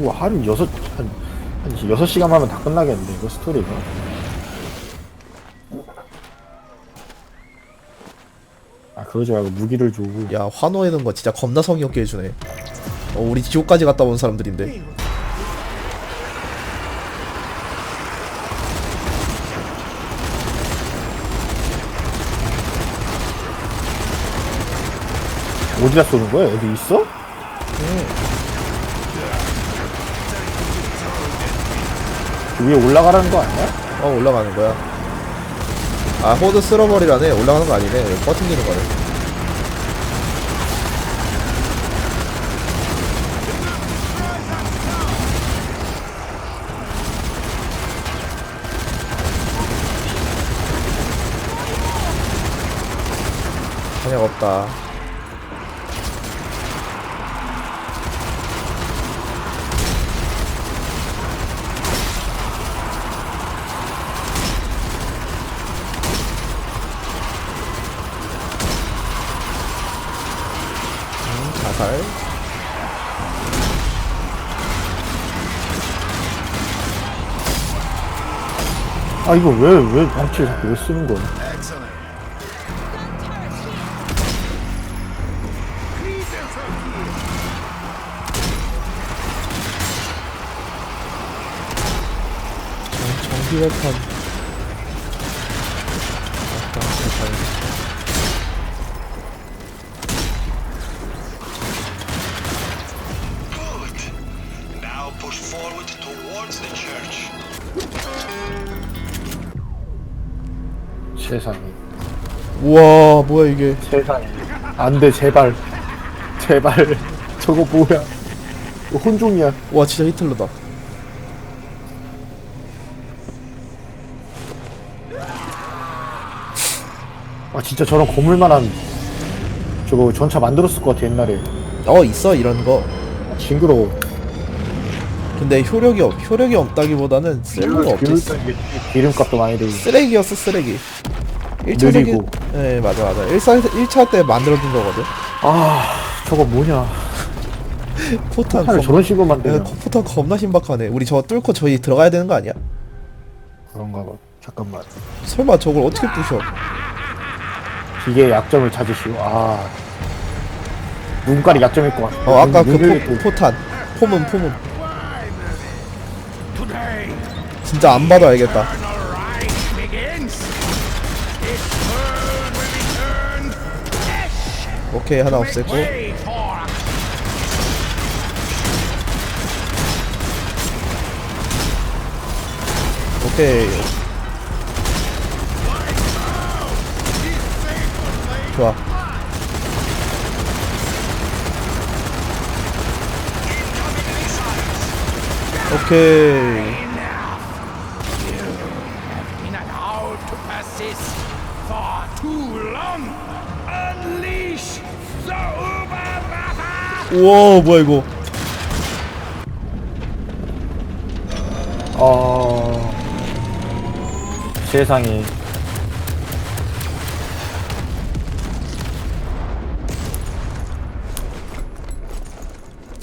이거 하루 여섯 한, 한 여섯 시간 하면 다 끝나겠는데 이거 스토리가. 아 그러지 말고 무기를 줘. 야 환호해는 거 진짜 겁나 성의 없게 해주네. 어 우리 지옥까지 갔다 온 사람들인데. 어디다 쏘는 거야? 어디 있어? 그 위에 올라가라는 거 아니야? 어 올라가는 거야. 아 호드 쓸어버리라네. 올라가는 거 아니네. 버팅기는 거네. 한약 없다 음, 자살 아 이거 왜왜 방치를 자꾸 왜 쓰는 거야? 정비회판 세상에. 우와 뭐야 이게? 세상에. 안돼 제발. 제발. 저거 뭐야? 이거 혼종이야. 와 진짜 히틀러다. 아 진짜 저런 거물만한 저거 전차 만들었을 것 같아 옛날에. 어 있어 이런 거. 아, 징그러워. 근데 효력이 없 효력이 없다기보다는 쓸모가 없지 비율 이게 기름값도 많이 들고. 쓰레기였어 쓰레기 1차 세기 느리고. 네 맞아 맞아. 1차, 1차 때 만들어둔 거거든. 아 저거 뭐냐. 포탄 겁, 저런 식으로 야, 만드냐. 포탄 겁나 신박하네. 우리 저거 뚫고 저희 들어가야 되는 거 아니야? 그런가 봐. 잠깐만. 설마 저걸 어떻게 부셔? 기계의 약점을 찾으시오. 아. 눈깔이 약점일 것 같아. 어 아까 그 포, 또- 포탄. 포문 포문. 진짜 안 봐도 알겠다 오케이 하나 없앴고. 오케이. 좋아. 오케이 우와 뭐야 이거. 아. 세상에.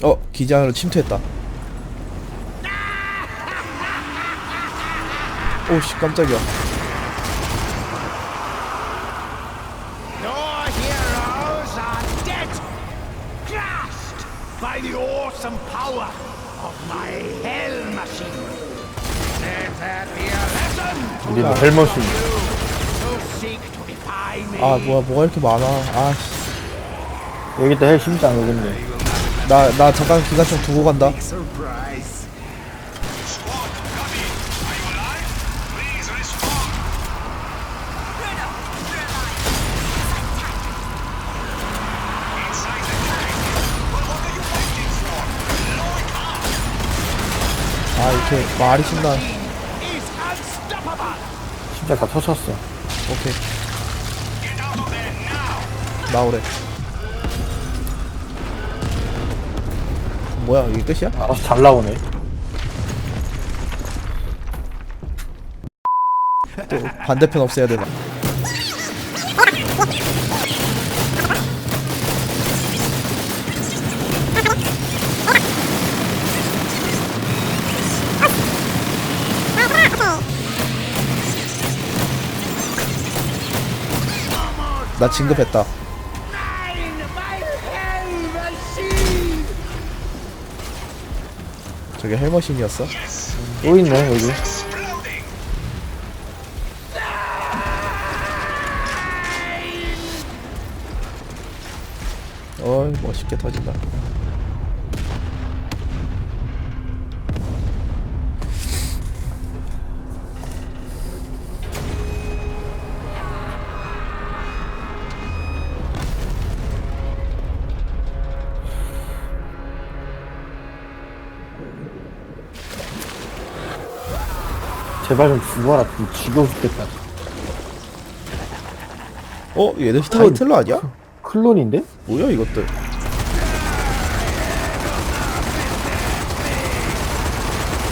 어 기지 안으로 침투했다. 오씨 깜짝이야 by the awesome power of my hell machine. Let that be a lesson 우리는 헬머신 to seek to defy me. 아 뭐야 뭐가 이렇게 많아 아씨 여기다 헬 심지 안 오겠네 나 나 잠깐 기관총 두고 간다 Surprise. 이렇게 말이 신나. 심지어 다 터쳤어 오케이. 나오래 뭐야 이게 끝이야? 알아서 잘 나오네 또 반대편 없애야 되나 나 진급했다! 저게 헬머신이었어? 또 있네 여기! 어이 멋있게 터진다 제발 좀 죽어라 좀 지겨워 죽겠다 어? 얘들 히타 히틀러 아니야? 클론인데? 뭐야 이것들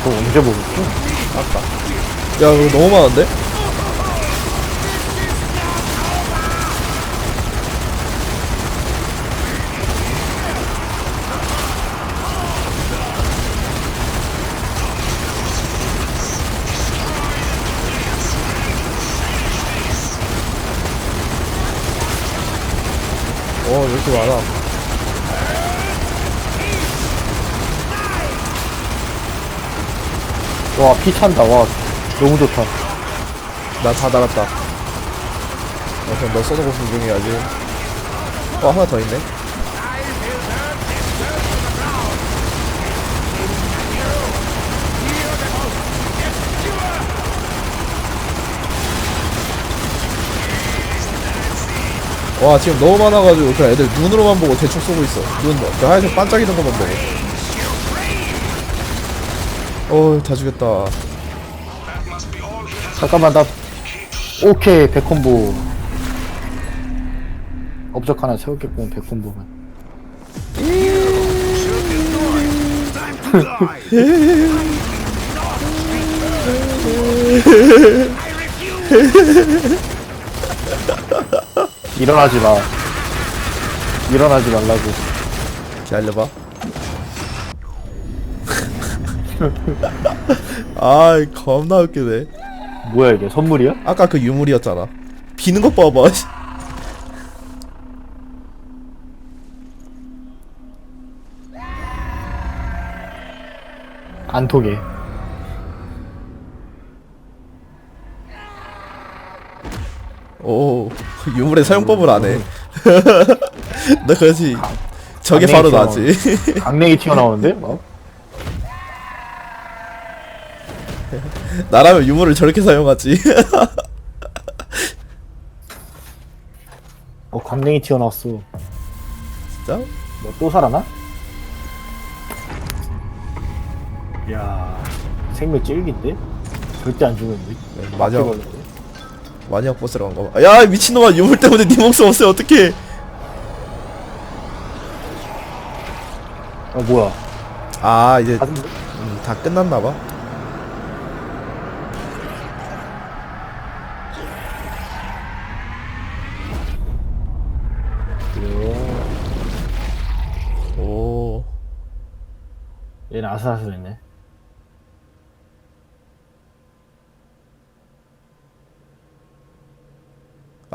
그거 언제 먹었지? 야 이거 너무 많은데? 많아? 와피 찬다 와 너무 좋다 나다 달았다. 어, 그럼 너 쏘는 거 궁금해야지. 어, 하나 더 있네. 와, 지금 너무 많아가지고 그냥 애들 눈으로만 보고 대충 쏘고 있어. 눈, 저 하얀색 반짝이는 것만 보고. 어, 다 죽였다. 잠깐만 나 오케이 백콤보 업적 하나 세웠겠군 백콤보면 일어나지 마 일어나지 말라고 기다려봐. 아이 겁나 웃기네. 뭐야 이게 선물이야? 아까 그 유물이었잖아. 비는 것 봐봐. 씨. 안 통해 오 유물의 사용법을 안 해. 나 그렇지. 저게 바로. 나지. 강냉이 튀어나오는데? 어? 나라면 유물을 저렇게 사용하지. 어 강냉이 튀어나왔어 진짜? 뭐또 살아나? 야 생명 찔긴데? 절대 안 죽는데? 맞아. 마니악 보스라고 한가 봐. 야 미친놈아 유물 때문에 네 목숨 없애 어떡해. 어 뭐야 아 이제 가슴 음, 다 끝났나 봐. 오. 얘는 아슬아슬했네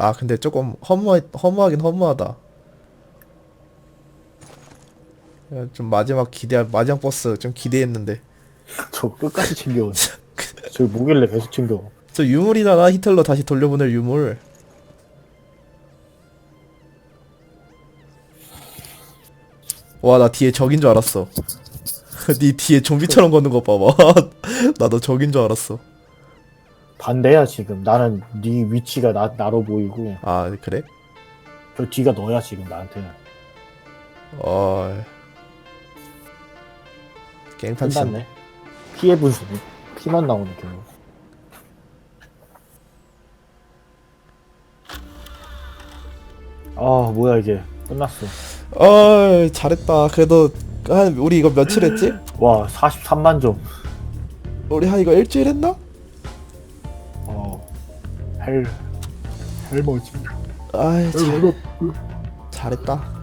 아 근데 조금 허무 허무하긴 허무하다. 야, 좀 마지막 기대 마지막 버스 좀 기대했는데 저 끝까지 챙겨오네 저기 뭐길래 계속 챙겨 저 유물이잖아 히틀러 다시 돌려보낼 유물. 와 나 뒤에 적인 줄 알았어. 네 뒤에 좀비처럼 걷는 거 봐봐. 나도 적인 줄 알았어. 반대야 지금 나는 네 위치가 나, 나로 보이고 아 그래? 저 뒤가 너야 지금 나한테는 어. 갱탄 친. 끝났네 피해 분수네 피만 나오네 결국 아 뭐야 이게 끝났어 어 잘했다. 그래도 한 우리 이거 며칠 했지? 와 43만 점 우리 한 이거 일주일 했나? 어, 헬, 헬머지. 아이 잘, 헬, 잘했다.